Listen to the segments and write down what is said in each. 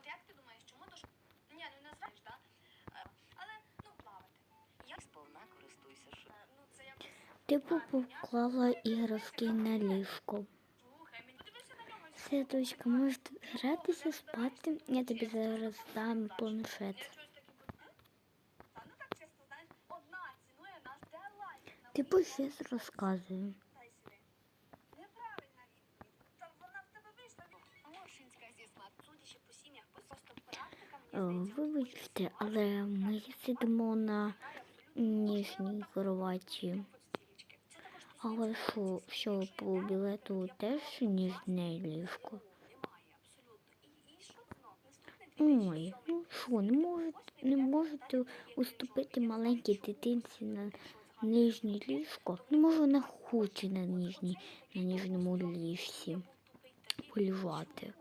от як ти думаєш, чому то ж... Ні, ну не знаєш, да? Е, Але, ну, плавати. Я, Сповна користуйся шо. е, ну, це якось... Типу поклала іграшки на ліжко. Нього. Все, дочка, можеш гратися, спати. Я тобі зараз дам планшет. Я щось таке вибачте, але ми сидимо на ніжній кроваті. Але що, що по білету теж ніжне ліжко? Ой, ну що, не можете, не можете уступити маленькій дитинці на нижнє ліжко? Ну, може, вона хоче на нижній, на ніжньому ліжці полежати.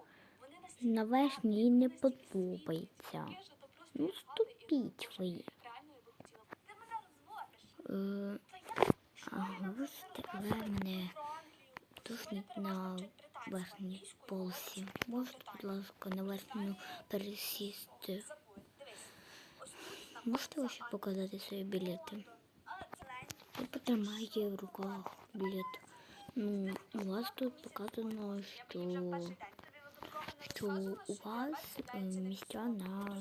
Вони нас На верхній їй не подобається. каже, то просто Ну, ступіть ви. реально я би хотіла. Ти мене розводиш. Е, Та я а, вибачте, але мене тушнить на верхній полці. Можете, будь ласка, на верхню пересісти? Можете ви ще показати свої білети? Я потримаю в руках білет. Ну, у вас тут показано, що, що у вас місця на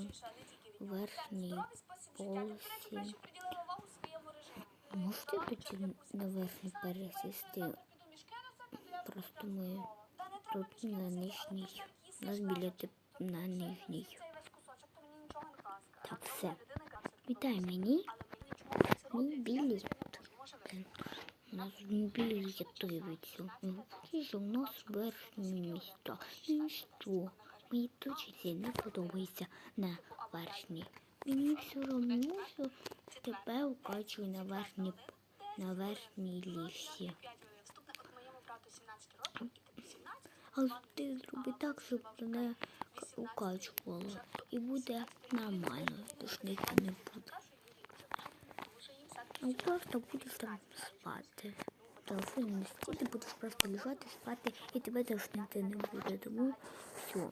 верхній полці. Можете тоді на верхню пересісти? Просто ми тут на нижній. Нас білети на нижній. Так, все. Вітай мені. Мій білет. Нас білет дивиться. Які у нас верхні міста. І що? Мені точці не подобається на верхній. Мені все одно, що тебе укачую на верхній, на верхній лісі. Але ти зроби так, щоб мене укачувало. І буде нормально, душнити не буде. Ну просто будеш там спати. Телефон не стіти, будеш просто лежати, спати, і тебе душнити не буде. Тому все.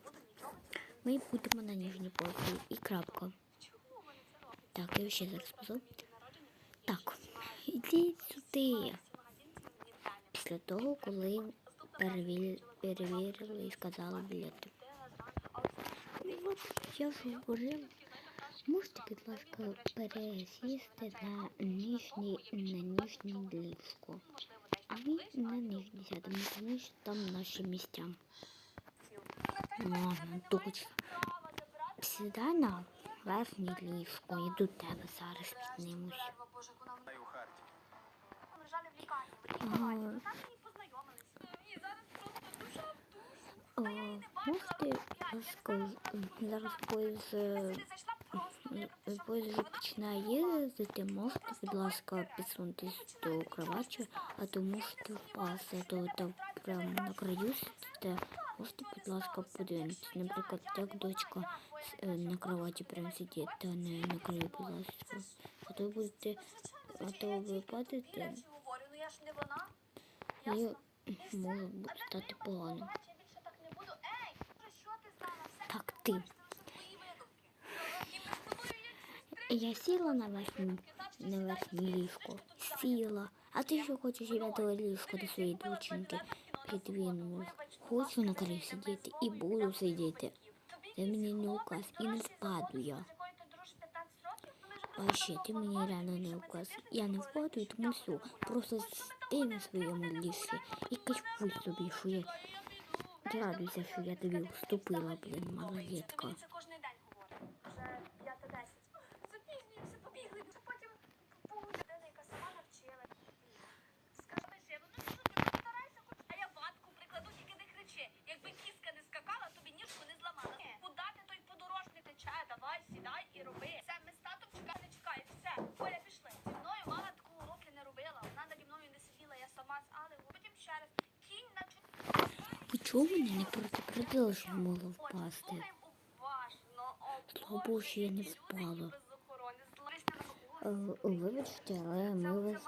Ми будемо на ніжній полці і крапка. Так, я ще зараз позов. Так, іди сюди. Після того, коли перевірили, і сказали білети. Ну, от я вже говорила. Можете, будь ласка, пересісти на нижній, на нижній ліжко. А ми на нижній сядемо, тому що там наші місця. Ладно, точно. Сідай на верхнє ліжко, я до тебе зараз. О, можете, зараз поїзд, вже починає їздити, можете, будь ласка, підсунутись до кровачі, а то можете впасти, а то там прямо на краю сидите. Можете, будь ласка, подивитися. Наприклад, як дочка е, на кроваті прямо сидить, та не на краю, будь ласка. А то будете, а то ви падаєте говорю, ну і може стати погано. Так ти знала? Все Так, ти. це вже твої видумки. І ми з тобою Я сіла на верхнє, на верхнє ліжко. Сіла. А ти що хочеш я до ліжка до своєї доченьки підвинулась? Хочу на краю сидіти і буду сидіти. Це мені не указ і не впаду я. з якою ти дружиш 15 років, то ми вже А ще ти мені реально не указ. Я не впаду, і тому все. Просто стій на своєму ліжці і кайфуй собі, що я радуйся, що я тобі уступила, блін, малолетка. Чого мене не предупредила, що могла впасти? Слава Богу, що я не впала. Е, Вибачте, але ми вас,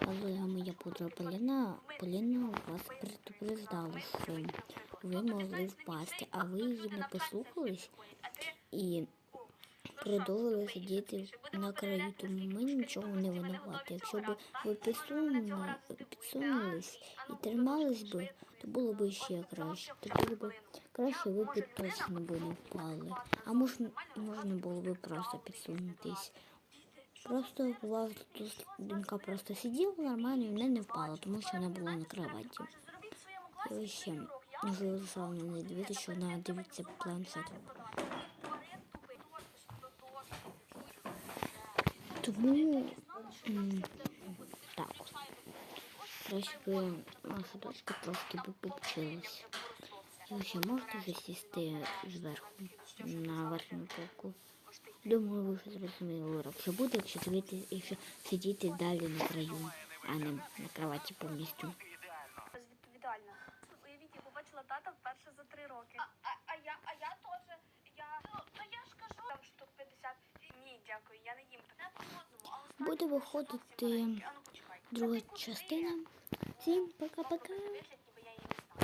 але моя подруга Поліна, Поліна вас предупреждала, що ви могли впасти, а ви її не послухались і продовжили сидіти на краю, тому ми нічого не винуваті. Якщо б ви підсунули, підсунулись і тримались би, то було б ще краще. То було б краще, ви б точно би не впали. А можна, можна було б просто підсунутись. Просто у вас тут донька просто сиділа нормально і вона не впала, тому що вона була на кроваті. І ще саме не дивитися, що вона дивиться планшет. Тому так. Краще би наша дочка трошки би. І ще можете засісти зверху на верхню полку. Думаю, ви вже зрозуміли урок, що буде, якщо дивитися, якщо сидіти далі на краю, а не на кроваті повністю. Безвідповідально. Уявіть, я побачила тата вперше за три роки. А, а, а я, а я теж. Я, ну, то я ж кажу. Там штук 50. Ні, дякую, я не їм. Не по одному, а останнє Буде виходити друга частина. Всім пока-пока.